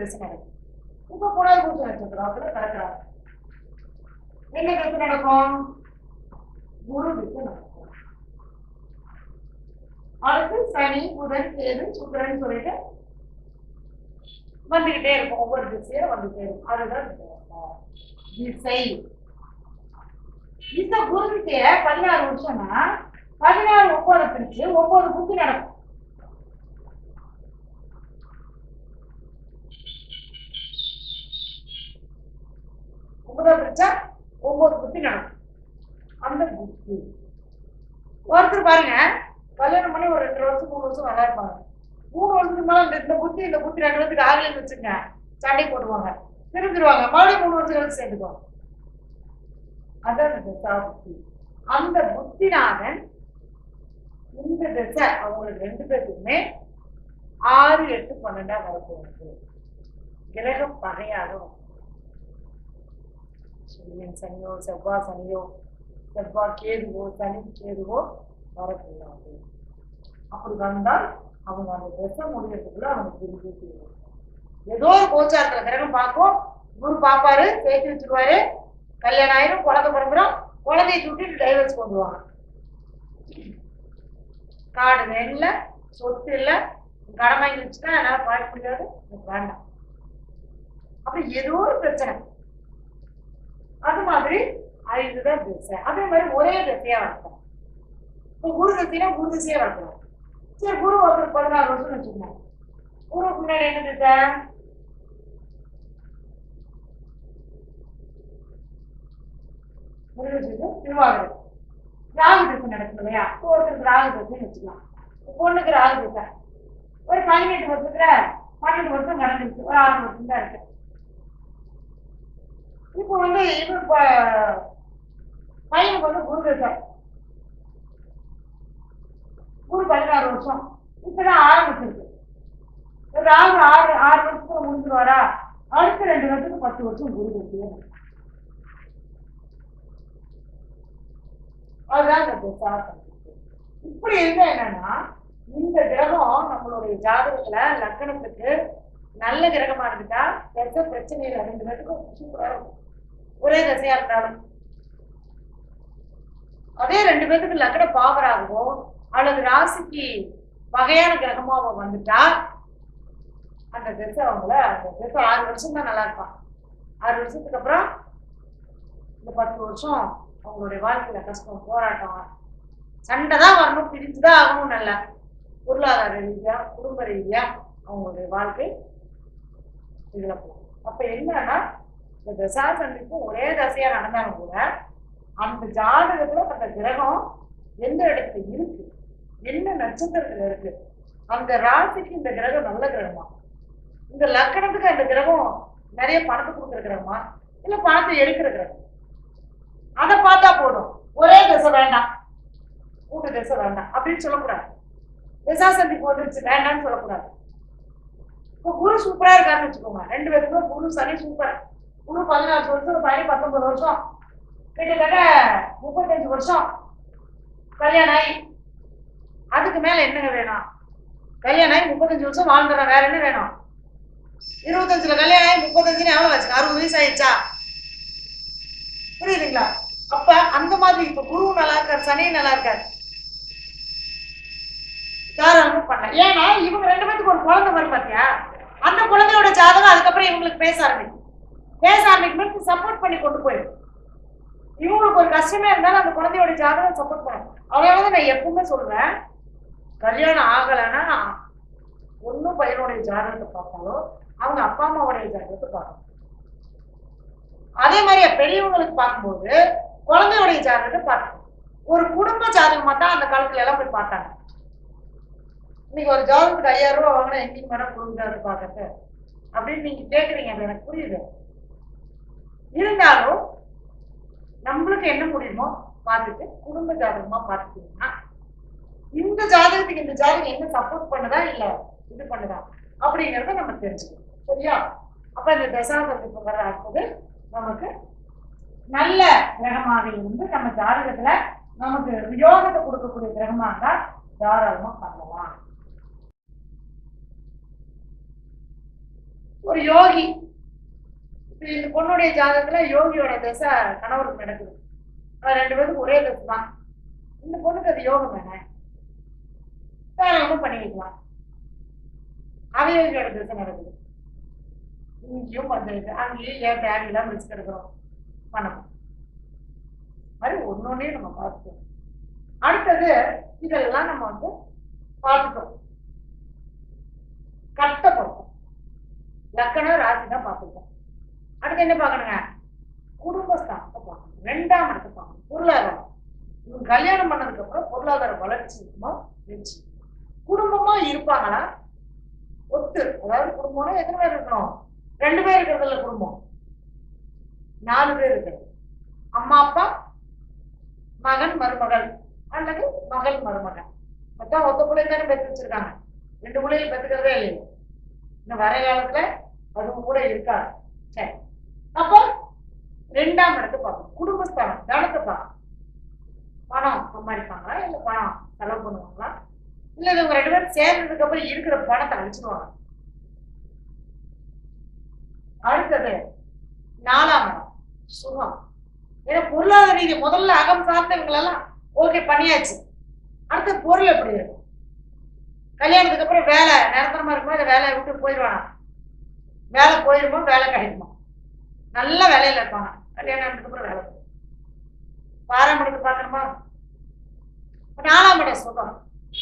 ஜாதகர் நடக்கும் இப்ப புனர் பூச நட்சத்திரத்துல பிறக்கிறாரு என்ன திசை நடக்கும்? குரு திசை நடக்கும். அடுத்து சனி புதன் கேது சுக்கரன் சொல்லிட்டு வந்துகிட்டே இருக்கும். ஒவ்வொரு திசையா வந்துட்டே இருக்கும். அதுதான் திசை. இந்த குரு திசைய பதினாறு வருஷம்னா பதினாறு ஒன்பது பிரிச்சு ஒன்பது புத்தி நடக்கும். ஒன்பது பிரிச்சா ஒன்பது புத்தி நடக்கும். அந்த புத்தி ஒருத்தர் பாருங்க கல்யாணம் பண்ணி ஒரு ரெண்டு வருஷம் மூணு வருஷம் நல்லா இருப்பாங்க. மூணு வருஷத்துக்கு மேலே இந்த- இந்த புத்தி இந்த புத்தி ரெண்டு வருஷத்துக்கு ஆகலன்னு வச்சுங்க சண்டை போடுவாங்க திருந்துருவாங்க. மறுபடியும் மூணு வருஷம் கழிச்சு சேர்ந்துக்குவாங்க. அதான் இந்த தசா புத்தி அந்த புத்திநாதன் இந்த திசை அவங்களுக்கு ரெண்டு பேருக்குமே ஆறு எட்டு பன்னெண்டா வரப்போகுது கிரகம் பகையாக வரும். சூரியன் சனியோ செவ்வாய் சனியோ செவ்வாய் கேதுவோ சனி கேதுவோ வரக்கூடாது. அப்படி வந்தால் அவங்க அந்த திசை முடியறதுக்குள்ள அவங்க திரும்பி தீரும் ஏதோ ஒரு கோச்சாரத்துல கிரகம் பார்க்கும் குரு பாப்பாரு சேர்த்து வச்சிருவாரு. கல்யாணம் ஆயிரும் குழந்தை பிறந்துடும் குழந்தைய தூட்டி டைவர்ஸ் பண்ணுவாங்க காடு நெல்ல சொத்து இல்லை. கடன் வாங்கி வச்சுட்டா என்னால் பார்க்க முடியாது வேண்டாம். அப்படி ஏதோ ஒரு பிரச்சனை. அது மாதிரி ஐந்துதான் திசை. அதே மாதிரி ஒரே திசையா வளர்த்தோம் இப்போ குரு திசைனா குரு திசையா வளர்க்கலாம் சரி குரு ஒருத்தர் பதினாறு வருஷம் வச்சுக்கோங்க. குருவுக்கு முன்னாடி என்ன திசை? குரு திசை ராகு திசை நடக்கும் இல்லையா? இப்போ ஒருத்தருக்கு ராகு திசைன்னு வச்சுக்கலாம். பொண்ணுக்கு ராகு திசை. ஒரு பதினெட்டு வருஷத்துல பன்னெண்டு வருஷம் நடந்துச்சு ஒரு ஆறு வருஷம் தான் இருக்கு. இப்போ வந்து இது பையனுக்கு வந்து குரு திசை குரு பதினாறு வருஷம். இப்பதான் ஆரம்பிச்சிருக்கு. ஒரு ஆறு ஆறு ஆறு வருஷத்துல முடிஞ்சிருவாரா? அடுத்த ரெண்டு வருஷத்துக்கு பத்து வருஷம் குரு திசையே அதுதான் இந்த திசா இப்படி இருந்தா என்னன்னா இந்த கிரகம் நம்மளுடைய ஜாதகத்துல லக்கணத்துக்கு நல்ல கிரகமா இருந்துட்டா பெருச பிரச்சனை இல்லை. ரெண்டு பேருக்கும் சூப்பரா ஒரே தசையா இருந்தாலும். அதே ரெண்டு பேத்துக்கு லக்கண பாவராகவோ அல்லது ராசிக்கு வகையான கிரகமாக வந்துட்டா அந்த திசை அவங்கள அந்த திசை ஆறு வருஷம் தான் நல்லா இருப்பான். ஆறு வருஷத்துக்கு அப்புறம் இந்த பத்து வருஷம் அவங்களுடைய வாழ்க்கையில கஷ்டம் போராட்டம் சண்டை தான் வரணும் பிரிஞ்சுதான் ஆகணும் நல்லா. பொருளாதார ரீதியா குடும்ப ரீதியா அவங்களுடைய வாழ்க்கை இதுல போகும். அப்ப என்னன்னா இந்த தசா சந்திப்பும் ஒரே தசையா நடந்தாலும் கூட அந்த ஜாதகத்துல அந்த கிரகம் எந்த இடத்துல இருக்கு? என்ன நட்சத்திரத்துல இருக்கு? அந்த ராசிக்கு இந்த கிரகம் நல்ல கிரகமா? இந்த லக்கணத்துக்கு அந்த கிரகம் நிறைய பணத்தை கொடுக்குற கிரகமா? இல்ல பணத்தை எடுக்கிற கிரகம்? அதை பார்த்தா போதும். ஒரே தசை வேண்டாம். கூட்டு திசை வேண்டாம். அப்படின்னு சொல்லக்கூடாது. திசா சந்திப்பு வந்துருச்சு வேண்டாம்னு சொல்லக்கூடாது. இப்போ குரு சூப்பரா இருக்காருன்னு வச்சுக்கோங்க. ரெண்டு பேருக்குமே குரு சனி சூப்பர் குரு பதினாறு வருஷம் சனி பத்தொன்பது வருஷம். கிட்டத்தட்ட முப்பத்தஞ்சு வருஷம் கல்யாணம் ஆகி அதுக்கு மேல என்னங்க வேணும்? கல்யாணம் ஆகி முப்பத்தஞ்சு வருஷம் வாழ்ந்துடுறோம் வேற என்ன வேணும்? இருபத்தஞ்சுல கல்யாணம் ஆகி முப்பத்தஞ்சுன்னு எவ்வளவு வச்சு அறுபது வயசு ஆயிடுச்சா? புரியுதுங்களா? அப்ப அந்த மாதிரி இப்ப குரு நல்லா இருக்காரு சனி நல்லா இருக்காரு. தாராளமா பண்ணலாம். ஏன்னா இவங்க ரெண்டு பேத்துக்கு ஒரு குழந்தை வரும் பாத்தியா? அந்த குழந்தையோட ஜாதகம் அதுக்கப்புறம் இவங்களுக்கு பேச ஆரம்பிக்கும். பேச ஆரம்பிக்கும் சப்போர்ட் பண்ணி கொண்டு போயிடும். இவங்களுக்கு ஒரு கஷ்டமே இருந்தாலும் அந்த குழந்தையோட ஜாதகம் சப்போர்ட் பண்ணும் அதனாலதான் நான் எப்பவுமே சொல்றேன் கல்யாணம் ஆகலைன்னா ஒன்றும் பையனுடைய ஜாதகத்தை பார்த்தாலும் அவங்க அப்பா அம்மாவுடைய ஜாதகத்தை பார்க்கணும். அதே மாதிரி பெரியவங்களுக்கு பார்க்கும்போது குழந்தையோடைய ஜாதகத்தை பார்க்கணும். ஒரு குடும்ப ஜாதகமாக தான் அந்த காலத்துல எல்லாம் போய் பார்த்தாங்க. இன்னைக்கு ஒரு ஜாபுக்கு ஐயாயிரம் ரூபா வாங்கினா எங்கேயும் மேடம் கொடுக்குறாரு பார்க்கறது அப்படின்னு நீங்க கேட்குறீங்க அது எனக்கு புரியுது. இருந்தாலும் நம்மளுக்கு என்ன முடியுமோ பார்த்துட்டு குடும்ப ஜாதகமா பார்த்துட்டீங்கன்னா இந்த ஜாதகத்துக்கு இந்த ஜாதகம் என்ன சப்போர்ட் பண்ணுதா இல்ல இது பண்ணுதா அப்படிங்கறத நம்ம தெரிஞ்சுக்கணும். சரியா? அப்ப இந்த தசாபத்துக்கு வர அடுத்தது நமக்கு நல்ல கிரகமாக இருந்து நம்ம ஜாதகத்துல நமக்கு யோகத்தை கொடுக்கக்கூடிய கிரகமாக இருந்தா தாராளமா பண்ணலாம் ஒரு யோகி இந்த பொண்ணுடைய ஜாதகத்துல யோகியோட தசை கணவருக்கு நடக்குது. அது ரெண்டு பேரும் ஒரே தசை தான். இந்த பொண்ணுக்கு அது யோகம் தானே? தாராளமா பண்ணி வைக்கலாம் அவயோகியோட தசை நடக்குது. இங்கேயும் பஞ்சாயத்து அங்கேயும் ஏன் தேவையில்லாம ரிஸ்க் எடுக்கிறோம் பணம் மாதிரி ஒன்னொன்னே நம்ம பார்த்துக்கணும். அடுத்தது இதெல்லாம் நம்ம வந்து பார்த்துக்கணும். கஷ்டப்பட்டோம் லக்கணம் ராசி தான் பார்த்துருக்கோம் அடுத்து என்ன பார்க்கணுங்க? குடும்பஸ்தானத்தை பார்க்கணும். ரெண்டாம் இடத்தை பார்க்கணும். பொருளாதாரம். இவங்க கல்யாணம் பண்ணதுக்கு அப்புறம் பொருளாதார வளர்ச்சி இருக்குமா? வெற்றி குடும்பமா இருப்பாங்களா? ஒத்து. அதாவது குடும்பம்னா எத்தனை பேர் இருக்கணும்? ரெண்டு பேர் இருக்கிறதுல குடும்பம். நாலு பேர் இருக்கிறது. அம்மா அப்பா மகன் மருமகள். அல்லது மகள் மருமகன். மொத்தம் ஒத்த பிள்ளைங்க தானே பெற்று வச்சிருக்காங்க. ரெண்டு பிள்ளைகள் பெற்றுக்கிறதே இல்லையா. இன்னும் வர காலத்துல அதுவும் கூட இருக்காது. சரி. அப்போ ரெண்டாம் இடத்தை பார்க்கணும் குடும்பஸ்தானம் தனத்தை பார்க்கணும் பணம் சம்பாதிப்பாங்களா? இல்ல பணம் செலவு பண்ணுவாங்களா? இல்ல இவங்க ரெண்டு பேரும் சேர்ந்ததுக்கு அப்புறம் இருக்கிற பணத்தை அழிச்சிருவாங்க அடுத்தது நாலாம் இடம் சுகம். ஏன்னா பொருளாதார ரீதி முதல்ல அகம் சார்ந்தவங்களெல்லாம் ஓகே பண்ணியாச்சு. அடுத்த பொருள் எப்படி இருக்கும்? கல்யாணத்துக்கு அப்புறம் வேலை நிரந்தரமாக இருக்கும்போது வேலையை விட்டு போயிடுவானா வேலை போயிருமோ வேலை கிடைக்குமா. நல்ல வேலையில் இருப்பானா. கல்யாணம் ஆனதுக்கு அப்புறம் வேலை போயிடும் பாரம்பரியத்தை பார்க்கணுமா? நாலாம் இடம் சுகம்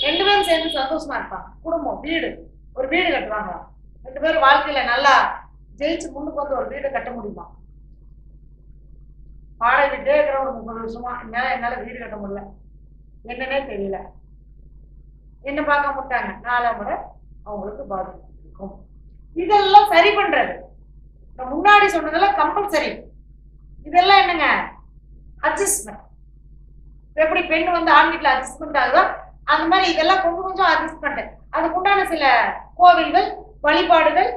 ரெண்டு பேரும் சேர்ந்து சந்தோஷமா இருப்பாங்க. குடும்பம் வீடு. ஒரு வீடு கட்டுவாங்க. ரெண்டு பேரும் வாழ்க்கையில நல்லா ஜெயிச்சு முன்னுக்கு வந்து ஒரு வீடு கட்ட முடியுமா? வாடகை வீட்டே இருக்கிற ஒரு முப்பது வருஷமா என்னால என்னால வீடு கட்ட முடியல. என்னன்னே தெரியல. என்ன பார்க்க மாட்டாங்க? நாலாம் முறை அவங்களுக்கு பாதிப்பு இருக்கும். இதெல்லாம் சரி பண்றது. முன்னாடி சொன்னதெல்லாம் கம்பல்சரி இதெல்லாம் என்னங்க? அட்ஜஸ்ட்மெண்ட் எப்படி பெண் வந்து ஆண் வீட்டில் அட்ஜஸ்ட்மெண்ட் ஆகுதோ அந்த மாதிரி இதெல்லாம் கொஞ்சம் கொஞ்சம் அட்ஜஸ்ட்மெண்ட் அதுக்கு உண்டான சில கோவில்கள் வழிபாடுகள்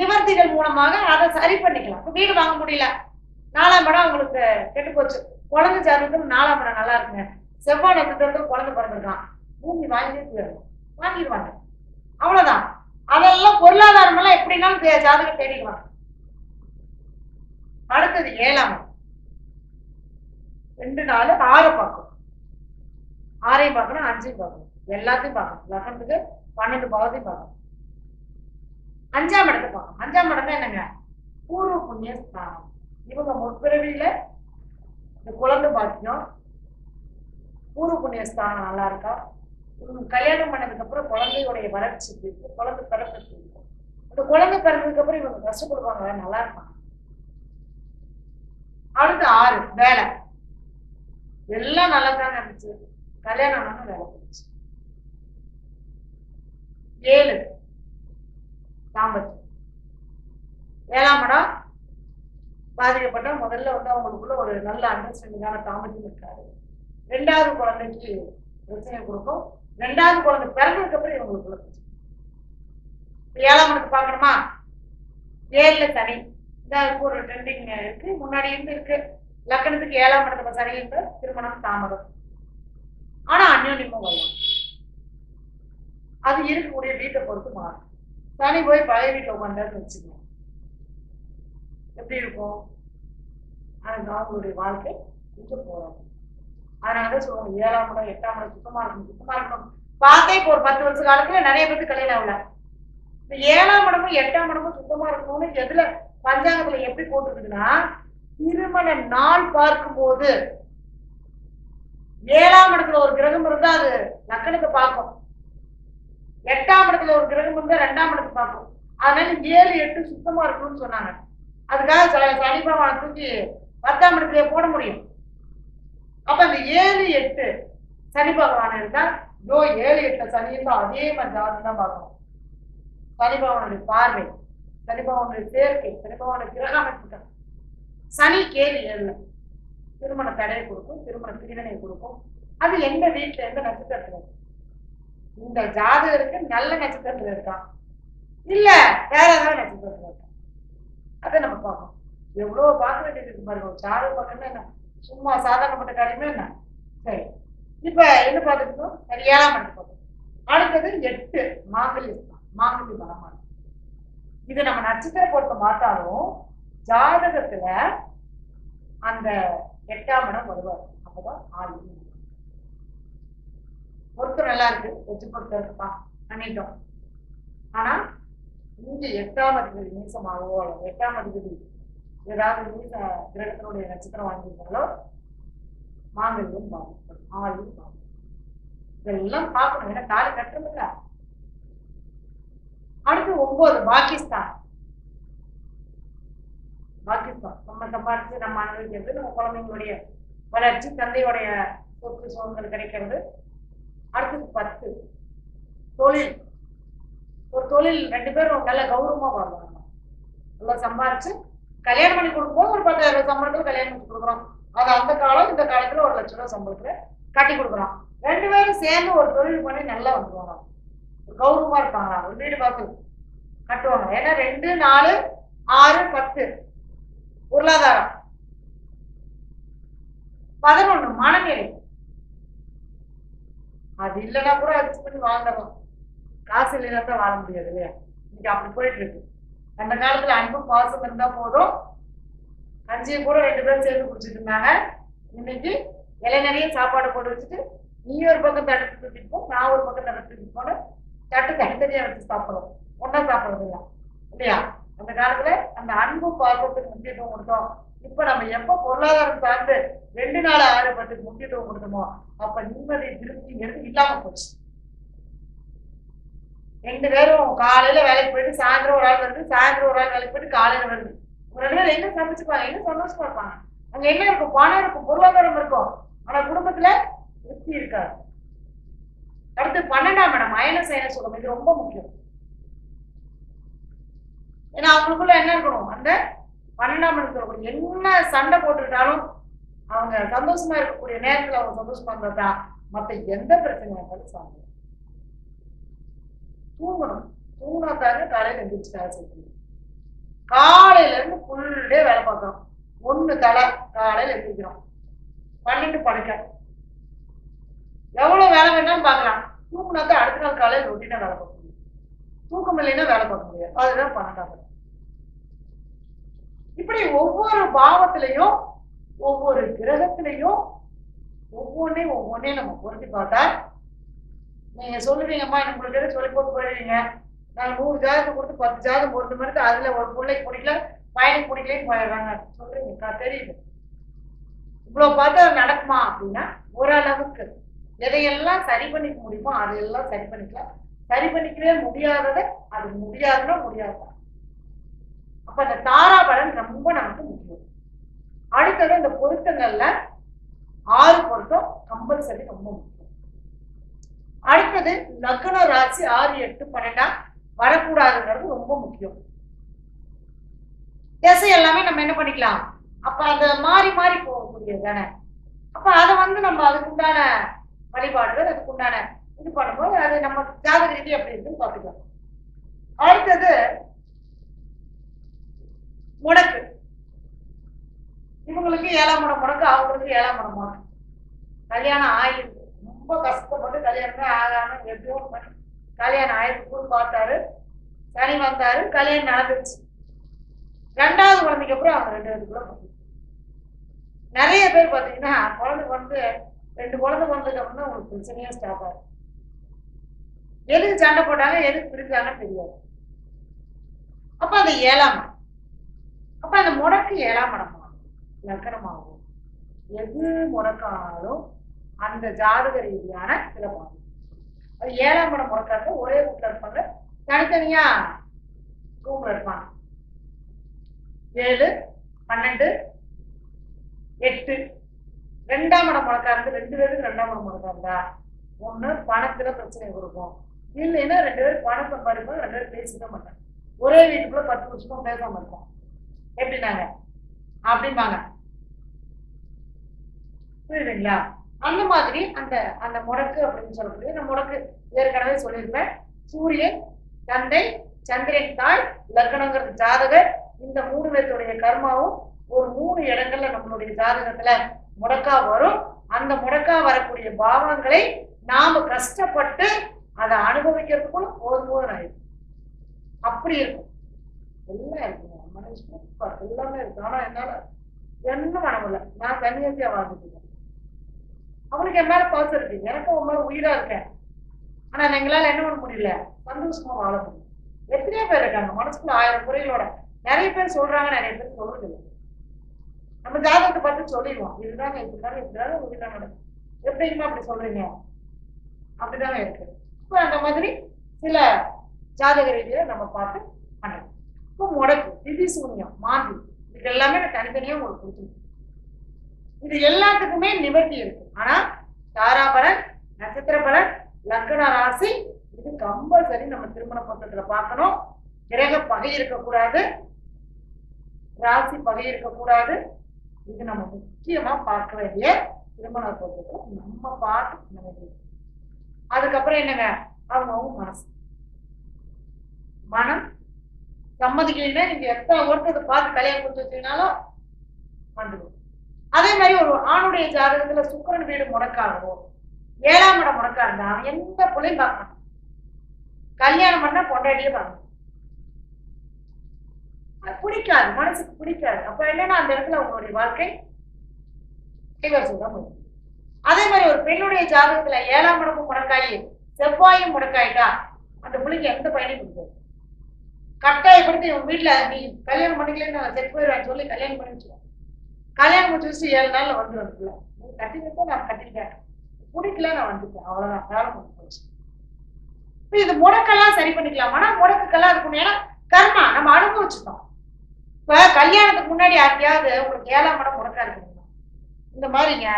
நிவர்த்திகள் மூலமாக அதை சரி பண்ணிக்கலாம். இப்போ வீடு வாங்க முடியல. நாலாம் இடம் அவங்களுக்கு கெட்டு போச்சு குழந்தை ஜாதகத்துக்கு நாலாம் இடம் நல்லா இருக்குங்க. செவ்வாய் நட்சத்திரத்துக்கு குழந்தை பிறந்திருக்கான். பூமி வாங்கியே தீரணும் வாங்கிடுவாங்க. அவ்வளவுதான். அதெல்லாம் பொருளாதாரம் எல்லாம் எப்படினாலும் தே- ஜாதகம் தேடிக்கலாம் அடுத்தது ஏழாம் ரெண்டு நாள் ஆறு பார்க்கணும் ஆறையும் பார்க்கணும் அஞ்சையும் பார்க்கணும். எல்லாத்தையும் பார்க்கணும். லக்னத்துக்கு பன்னெண்டு பாவத்தையும் பார்க்கணும். அஞ்சாம் இடத்தை பார்க்கணும். அஞ்சாம் இடம் தான் என்னங்க? பூர்வ புண்ணிய ஸ்தானம். இவங்க முற்பிறவியில இந்த குழந்தை பாக்கியம் பூர்வ புண்ணிய ஸ்தானம் நல்லா இருக்கா? கல்யாணம் பண்ணதுக்கு அப்புறம் குழந்தையுடைய வளர்ச்சி இருக்கு குழந்தை பிறப்பு இருக்கும் அந்த குழந்தை பிறந்ததுக்கு அப்புறம் இவங்க கஷ்டப்படுவாங்க. நல்லா இருப்பாங்க. அடுத்து ஆறு வேலை. எல்லாம் நல்லா தான் இருந்துச்சு. கல்யாணம் ஆனாலும் வேலை போச்சு ஏழு தாம்பத்தியம். ஏழாம் இடம். பாதிக்கப்பட்ட முதல்ல வந்து அவங்களுக்குள்ள ஒரு நல்ல அண்டர்ஸ்டாண்டிங்கான தாமதம் இருக்காரு. ரெண்டாவது குழந்தைக்கு பிரச்சனை கொடுக்கும். ரெண்டாவது குழந்தை பிறந்ததுக்கு அப்புறம் இவங்களுக்குள்ள பிரச்சனை. ஏழாம் பார்க்கணுமா? ஏழுல சனி. இந்த ஒரு ட்ரெண்டிங் இருக்கு. முன்னாடி இருந்து இருக்கு. லக்கணத்துக்கு ஏழாம் இடத்துல சனி திருமணம் தாமதம். ஆனா அந்யோன்யமும் வரும் அது இருக்கக்கூடிய வீட்டை பொறுத்து மாறும். சனி போய் பழைய வீட்டில் உட்காந்தாருன்னு வச்சுக்கோங்க. எப்படி இருக்கும்? அது அவங்களுடைய வாழ்க்கை. இங்க போறாங்க அதனாலதான் சொல்லுவாங்க ஏழாம் இடம் எட்டாம் இடம் சுத்தமா இருக்கணும் சுத்தமா இருக்கணும். பார்த்தே இப்போ ஒரு பத்து வருஷ காலத்துல நிறைய பேருக்கு கல்யாணம் ஆகல. இந்த ஏழாம் இடமும் எட்டாம் இடமும் சுத்தமா இருக்கணும்னு எதுல பஞ்சாங்கத்துல எப்படி போட்டிருக்குதுன்னா திருமண நாள் பார்க்கும்போது ஏழாம் இடத்துல ஒரு கிரகம் இருந்தா அது லக்கணத்தை பார்க்கும். எட்டாம் இடத்துல ஒரு கிரகம் இருந்தா ரெண்டாம் இடத்தை பார்க்கும். அதனால ஏழு எட்டு சுத்தமா இருக்கணும்னு சொன்னாங்க. அதுக்காக சில சனி பகவானை தூக்கி பத்தாம் இடத்துலயே போட முடியும். அப்ப அந்த ஏழு எட்டு சனி பகவான் இருந்தா இதோ ஏழு எட்டு சனி இருந்தா அதே மாதிரி ஜாதகம் தான் பார்க்கணும். சனி பகவானுடைய பார்வை சனி பகவானுடைய சேர்க்கை சனி பகவானுடைய கிரக அமைப்புகள் சனி கேள்வி ஏழு திருமண தடையை கொடுக்கும் திருமண பிரிவினை கொடுக்கும். அது எந்த வீட்டுல எந்த நட்சத்திரத்துல? இந்த ஜாதகருக்கு நல்ல நட்சத்திரத்துல இருக்கான். இல்ல வேற ஏதாவது நட்சத்திரத்துல இருக்கான். அதை நம்ம பார்க்கணும். எவ்வளவு பார்க்க வேண்டியது இருக்கு பாருங்க. ஒரு ஜாதகம் பார்க்கணும்னா என்ன? சும்மா சாதாரணப்பட்ட காரியமே என்ன? சரி. இப்போ என்ன பார்த்துக்கிட்டோம் சரி ஏழாம் இடத்துக்கு பார்த்தோம் அடுத்தது எட்டு மாங்கல்யம் தான் மாங்கல்ய பலமான இது நம்ம நட்சத்திர பொருத்தம் பார்த்தாலும் ஜாதகத்துல அந்த எட்டாம் இடம் வருவார். அப்பதான் ஆளு பொருத்தம் நல்லா இருக்கு. வச்சு பொருத்தம் இருக்குப்பா. பண்ணிட்டோம். ஆனா இங்க எட்டாம் அதிபதி நீசமாகவோ அல்லது எட்டாம் அதிபதி ஏதாவது நீச கிரகத்தினுடைய நட்சத்திரம் வாங்கியிருந்தாலோ மாங்கல்யம் பாதிக்கப்படும் ஆயும் பாதிக்கப்படும் இதெல்லாம் பார்க்கணும். ஏன்னா தாலி கட்டுறதில்ல. அடுத்து ஒன்பது பாகிஸ்தான். பாகிஸ்தான். நம்ம சம்பாதிச்சு நம்ம அனுபவிக்கிறது நம்ம குழந்தைங்களுடைய வளர்ச்சி தந்தையுடைய சொத்து சுதந்திரம் கிடைக்கிறது. அடுத்தது பத்து தொழில். ஒரு தொழில் ரெண்டு பேரும் நல்ல கௌரவமா வாழ்வாங்க. நல்லா சம்பாரிச்சு கல்யாணம் பண்ணி கொடுப்போம் ஒரு பத்தாயிரம் ரூபாய் சம்பளத்துல கல்யாணம் பண்ணி கொடுக்குறோம். அது அந்த காலம் இந்த காலத்துல ஒரு லட்ச ரூபாய் சம்பளத்துல கட்டி கொடுக்குறோம். ரெண்டு பேரும் சேர்ந்து ஒரு தொழில் பண்ணி நல்லா வந்துருவாங்க ஒரு கௌரவமா இருப்பாங்க. ஒரு வீடு பார்த்து கட்டுவாங்க. ஏன்னா ரெண்டு நாலு ஆறு பத்து. பொருளாதாரம். பதினொன்று மனநிலை. அது இல்லைன்னா கூட அட்ஜஸ்ட் பண்ணி வாழ்ந்துடலாம். காசு இல்லைன்னா தான் வாழ முடியாது இல்லையா? இன்னைக்கு அப்படி போயிட்டு இருக்கு. அந்த காலத்துல அன்பு பாசம் இருந்தா போதும். கஞ்சியை கூட ரெண்டு பேரும் சேர்ந்து குடிச்சிட்டு இருந்தாங்க. இன்னைக்கு இலை நிறைய சாப்பாடு போட்டு வச்சுட்டு நீ ஒரு பக்கம் தட்டு தூக்கிட்டு நான் ஒரு பக்கம் தட்டு தூக்கிட்டு தட்டு தனித்தனியா வச்சு சாப்பிடுவோம். ஒன்றா சாப்பிடுறது இல்லையா இல்லையா? அந்த காலத்துல அந்த அன்பு பாசத்துக்கு முக்கியத்துவம் கொடுத்தோம். இப்ப நம்ம எப்ப பொருளாதாரம் சார்ந்து ரெண்டு நாள் ஆறு பத்துக்கு முக்கியத்துவம் கொடுத்தோமோ அப்ப நிம்மதி திருப்திங்கிறது இல்லாம போச்சு. ரெண்டு பேரும் காலையில வேலைக்கு போயிட்டு சாயந்தரம் ஒரு ஆள் வருது சாயந்தரம் ஒரு ஆள் வேலைக்கு போயிட்டு காலையில வருது. ஒரு ரெண்டு பேரும் என்ன சமைச்சுப்பாங்க என்ன சந்தோஷமா இருப்பாங்க அங்க என்ன இருக்கும்? பணம் இருக்கும் பொருளாதாரம் இருக்கும். ஆனா குடும்பத்துல திருப்தி இருக்காது. அடுத்து பன்னெண்டாம் இடம் அயன சயன சுகம். இது ரொம்ப முக்கியம். ஏன்னா அவங்களுக்குள்ள என்ன இருக்கணும்? அந்த பன்னெண்டாம் இடத்துல இருக்கணும். என்ன சண்டை போட்டுக்கிட்டாலும் அவங்க சந்தோஷமா இருக்கக்கூடிய நேரத்துல அவங்க சந்தோஷமா இருந்தா மத்த எந்த பிரச்சனையா இருந்தாலும் சாப்பிடும் தூங்கணும். தூங்கினாத்தாங்க காலையில எந்திரிச்சு வேலை செய்யணும். காலையில இருந்து ஃபுல் டே வேலை பார்க்குறோம் ஒன்று தலை காலையில எந்திரிக்கிறோம். பன்னெண்டு படுக்க. எவ்வளவு வேலை வேணாலும் பார்க்கலாம். தூங்கினாத்தான் அடுத்த நாள் காலையில ரொட்டீனா வேலை பார்க்க முடியும். தூக்கம் இல்லைன்னா வேலை பார்க்க முடியாது. அதுதான் பன்னெண்டாம் இப்படி ஒவ்வொரு பாவத்திலையும் ஒவ்வொரு கிரகத்திலையும் ஒவ்வொன்றையும் ஒவ்வொன்றையும் நம்ம பொருத்தி பார்த்தா நீங்க சொல்லுவீங்கம்மா எனக்கு உங்களுக்கு சொல்லி போட்டு போயிடுவீங்க நாங்கள் நூறு ஜாதகம் கொடுத்து பத்து ஜாதகம் பொறுத்த மாதிரி அதுல ஒரு பிள்ளைக்கு பிடிக்கல பையனுக்கு பிடிக்கலன்னு போயிடுறாங்க. சொல்றீங்க தெரியுது இவ்வளவு பார்த்தா நடக்குமா அப்படின்னா ஓரளவுக்கு. எதையெல்லாம் சரி பண்ணிக்க முடியுமோ அதையெல்லாம் சரி பண்ணிக்கலாம். சரி பண்ணிக்கவே முடியாததை அது முடியாதுன்னா முடியாதுதான். அப்ப அந்த தாராபலன் ரொம்ப நமக்கு முக்கியம். அடுத்தது இந்த பொருத்தங்கள்ல ஆறு பொருத்தம் கம்பல்சரி ரொம்ப முக்கியம். அடுத்தது லக்ன ராசி ஆறு எட்டு பன்னெண்டாம் வரக்கூடாதுங்கிறது ரொம்ப முக்கியம். திசை எல்லாமே நம்ம என்ன பண்ணிக்கலாம்? அப்ப அந்த மாறி மாறி போகக்கூடியது தானே அப்ப அதை வந்து நம்ம அதுக்குண்டான வழிபாடுகள் அதுக்குண்டான இது பண்ணும்போது அது நம்ம ஜாதக ரீதி அப்படி இருக்குன்னு பார்த்துக்கலாம். அடுத்தது முடக்கு. இவங்களுக்கு ஏழாம் மடம் முடக்கு அவங்களுக்கு ஏழாம் மடம் முடக்கு. கல்யாணம் ஆயிருக்கு ரொம்ப கஷ்டப்பட்டு கல்யாணமே ஆகாம எப்படியோ பண்ணி கல்யாணம் ஆயிருக்கு பார்த்தாரு. சனி வந்தாரு கல்யாணம் நடந்துருச்சு. ரெண்டாவது குழந்தைக்கு அப்புறம் அவங்க ரெண்டு ரெண்டு முடியும் நிறைய பேர் பார்த்தீங்கன்னா குழந்தை வந்து ரெண்டு குழந்தை வந்ததுக்கு அப்புறம் உங்களுக்கு பிரச்சனையா ஸ்டாப் ஆகும் எதுக்கு சண்டை போட்டாங்க எதுக்கு பிரிஞ்சாங்கன்னு தெரியாது. அப்ப அந்த ஏழாம் அப்போ அப்ப அந்த முடக்கு ஏழாம் மடமாகும் லக்கணமாகும். எது முடக்கானாலும் அந்த ஜாதக ரீதியான சில பாதிப்பு அது ஏழாம் படம் முடக்காத ஒரே வீட்டில் இருப்பாங்க. தனித்தனியா ரூம்ல இருப்பாங்க. ஏழு பன்னெண்டு எட்டு. ரெண்டாம் இடம் முடக்கா ரெண்டு பேருக்கு ரெண்டாம் இடம் முடக்கா இருந்தா ஒண்ணு பணத்துல பிரச்சனை கொடுக்கும். இல்லைன்னா ரெண்டு பேரும் பணம் சம்பாதிப்போம் ரெண்டு பேரும் பேசிக்க மாட்டாங்க. ஒரே வீட்டுக்குள்ள பத்து வருஷமா பேசாம இருக்கோம் எப்படினாங்க அப்படிம்பாங்க. புரியுதுங்களா? அந்த மாதிரி அந்த அந்த முடக்கு அப்படின்னு சொல்லக்கூடிய அந்த முடக்கு ஏற்கனவே சொல்லியிருப்பேன். சூரியன் தந்தை சந்திரன் தாய் லக்னங்கிறது ஜாதகர். இந்த மூணு பேர்த்துடைய கர்மாவும் ஒரு மூணு இடங்கள்ல நம்மளுடைய ஜாதகத்துல முடக்கா வரும். அந்த முடக்கா வரக்கூடிய பாவங்களை நாம கஷ்டப்பட்டு அதை அனுபவிக்கிறதுக்குள்ள போதும் போதும் ஆயிடும் அப்படி இருக்கும். எல்லாம் இருக்கும் சூப்பர் எல்லாமே இருக்கு. ஆனா என்னால என்ன பண்ண முடியல. நான் தனியாக வாழ்ந்துட்டு அவனுக்கு என் மேல பாசம் இருக்கு. எனக்கும் உன் மேல உயிரா இருக்கேன். ஆனா எங்களால என்ன பண்ண முடியல? சந்தோஷமா வாழ முடியும் எத்தனையோ பேர் இருக்காங்க. மனசுக்குள்ள ஆயிரம் குறைகளோட நிறைய பேர் சொல்றாங்க நிறைய பேர் சொல்றது இல்லை. நம்ம ஜாதகத்தை பார்த்து சொல்லிடுவோம். இதுதாங்க இப்படிதாங்க இப்படிதாங்க உங்க நடக்கும் எப்படிமா அப்படி சொல்றீங்க? அப்படிதாங்க இருக்கு. இப்போ அந்த மாதிரி சில ஜாதக ரீதியில நம்ம பார்த்து பண்ணணும் இப்போ முடக்கு திதி சூன்யம் மாந்தி இது எல்லாமே நான் தனித்தனியா உங்களுக்கு கொடுத்துருக்கேன். இது எல்லாத்துக்குமே நிவர்த்தி இருக்கும். ஆனா தாராபலன் நட்சத்திர பலன் லக்ன ராசி இது கம்பல்சரி நம்ம திருமண பக்கத்துல பார்க்கணும். கிரக பகை இருக்கக்கூடாது. ராசி பகை இருக்கக்கூடாது. இது நம்ம முக்கியமா பார்க்க வேண்டிய திருமண பக்கத்துல நம்ம பார்த்து பண்ண அதுக்கப்புறம் என்னங்க? அவங்கவுங்க மனசு. மனம். சம்மதிக்கலைன்னா நீங்க எத்தனை ஒருத்தர் பார்த்து கல்யாணம் கொடுத்து வச்சீங்கனாலும் பண்ணுவோம் அதே மாதிரி ஒரு ஆணுடைய ஜாதகத்துல சுக்கரன் வீடு முடக்காகவோ ஏழாம் இடம் முடக்கா இருந்தா அவன் எந்த பிள்ளையும் பார்க்கணும் கல்யாணம் பண்ணா கொண்டாடியே பார்க்கணும் அது பிடிக்காது மனசுக்கு பிடிக்காது. அப்ப என்னன்னா அந்த இடத்துல அவங்களுடைய வாழ்க்கை டைவர்ஸ் தான் முடியும் அதே மாதிரி ஒரு பெண்ணுடைய ஜாதகத்துல ஏழாம் இடமும் முடக்காயி செவ்வாயும் முடக்காயிட்டா அந்த பிள்ளைக்கு எந்த பயனையும் கொடுக்கும் கட்டாயப்படுத்தி இவன் வீட்டுல நீ கல்யாணம் பண்ணிக்கலன்னு செத்து போயிடுவான்னு சொல்லி கல்யாணம் பண்ணி கல்யாணம் முடிச்சு வச்சு ஏழு நாள்ல வந்துடும் அந்த கட்டி நான் கட்டிட்டேன் பிடிக்கல நான் வந்துட்டேன். அவ்வளவுதான். வேலை போச்சு. இது முடக்கெல்லாம் சரி பண்ணிக்கலாம்? ஆனா முடக்குக்கெல்லாம் இருக்கணும் ஏன்னா கர்மா நம்ம அனுபவிச்சுட்டோம் இப்ப கல்யாணத்துக்கு முன்னாடி யாருக்கையாவது உங்களுக்கு ஏழாம் மடம் முடக்கா இருக்கணும்? இந்த மாதிரிங்க.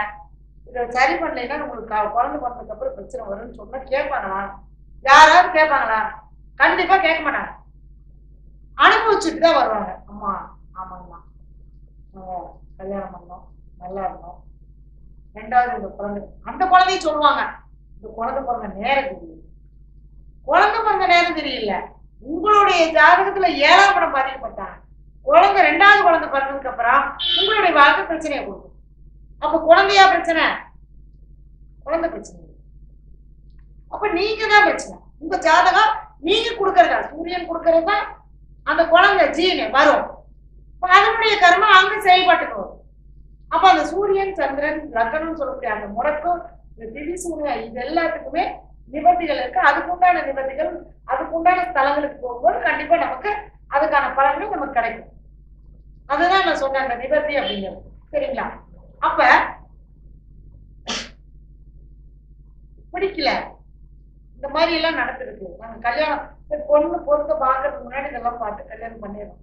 இதை சரி பண்ணலைன்னா உங்களுக்கு குழந்தை பிறந்ததுக்கு அப்புறம் பிரச்சனை வரும்னு சொன்னா கேட்பாங்களா யாராவது கேட்பாங்களா? கண்டிப்பா கேட்க மாட்டாங்க. அனுபவிச்சுட்டு தான் வருவாங்க. அம்மா ஆமாங்கம்மா நாங்க கல்யாணம் பண்ணோம். நல்லா இருந்தோம். ரெண்டாவது இந்த குழந்தை அந்த குழந்தையும் சொல்லுவாங்க இந்த குழந்தை பிறந்த நேரம் தெரியல குழந்தை பிறந்த நேரம் தெரியல. உங்களுடைய ஜாதகத்துல ஏழாம் படம் பாதிக்கப்பட்டாங்க. குழந்தை ரெண்டாவது குழந்தை பிறந்ததுக்கு அப்புறம் உங்களுடைய வாழ்க்கை பிரச்சனையை கொடுக்கும். அப்ப குழந்தையா பிரச்சனை? குழந்தை பிரச்சனை. இல்லை. அப்ப நீங்க தான் பிரச்சனை. உங்க ஜாதகம் நீங்க கொடுக்கறதா? சூரியன் கொடுக்கறதா? அந்த குழந்தை ஜீனு வரும். அதனுடைய கர்மம் அங்க செயல்பாட்டுக்கு. அப்ப அந்த சூரியன் சந்திரன் லக்னம் சொல்லக்கூடிய அந்த முறக்கம் இந்த திதி சூரியன் இது எல்லாத்துக்குமே நிபந்திகள் இருக்கு. அதுக்குண்டான நிபந்திகள் அதுக்குண்டான ஸ்தலங்களுக்கு போகும்போது கண்டிப்பா நமக்கு அதுக்கான பலன்கள் நமக்கு கிடைக்கும். அதுதான் நான் சொன்னேன் அந்த நிபந்தி அப்படிங்கிறது. சரிங்களா? அப்ப பிடிக்கல. இந்த மாதிரி எல்லாம் நடந்திருக்கு. நாங்க கல்யாணம் பொண்ணு பொருத்த பாக்குறதுக்கு முன்னாடி இதெல்லாம் பார்த்து கல்யாணம் பண்ணிடுறோம்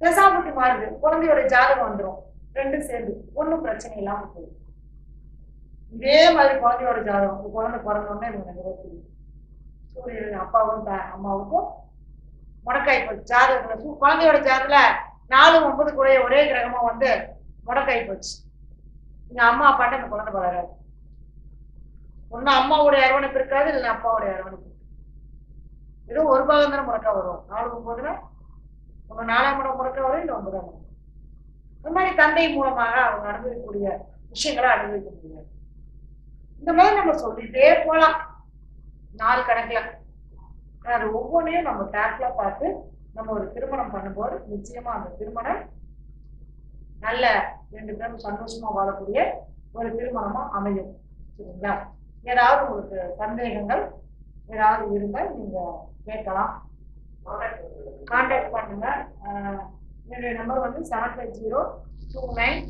தசாபுத்தி மாறுது. குழந்தையோட ஜாதகம் வந்துடும் ரெண்டும் சேர்ந்து. ஒன்றும் பிரச்சனை இல்லாம போகுது இதே மாதிரி குழந்தையோட ஜாதகம். இந்த குழந்தை பிறந்தோடனே இவங்க ரெண்டு பேரும் தெரியும். சூரியன் அப்பாவும் த- அம்மாவுக்கும் முடக்காய் போச்சு. ஜாதகத்துல குழந்தையோட ஜாதகத்துல நாலு ஒன்பது கூட ஒரே கிரகமா வந்து முடக்காய் போச்சு. எங்க அம்மா அப்பாட்ட அந்த குழந்தை வளராது. ஒண்ணு அம்மாவோட அரவணைப்பு இருக்காது இல்லைன்னா அப்பாவோட அரவணைப்பு இருக்கு. ஏதோ ஒரு பாகம் தானே முடக்கா வரும். நாலு ஒன்பதுல ஒண்ணு நாலாம் இடம் முடக்கா இல்லை ஒன்பதாம் இடம். இந்த மாதிரி தந்தை மூலமாக அவங்க அனுபவிக்கக்கூடிய விஷயங்களை அனுபவிக்க முடியாது இந்த மாதிரி நம்ம சொல்லிட்டே போகலாம் நாள் கணக்கில். அது ஒவ்வொன்றையும் நம்ம கேர்ஃபுல்லா பார்த்து நம்ம ஒரு திருமணம் பண்ணும்போது நிச்சயமா அந்த திருமணம் நல்ல ரெண்டு பேரும் சந்தோஷமா வாழக்கூடிய ஒரு திருமணமா அமையும். சரிங்களா? ஏதாவது உங்களுக்கு சந்தேகங்கள் ஏதாவது இருந்தால் நீங்க கேட்கலாம். கான்டாக்ட் பண்ணுங்க. என்னுடைய நம்பர் வந்து seven five zero two nine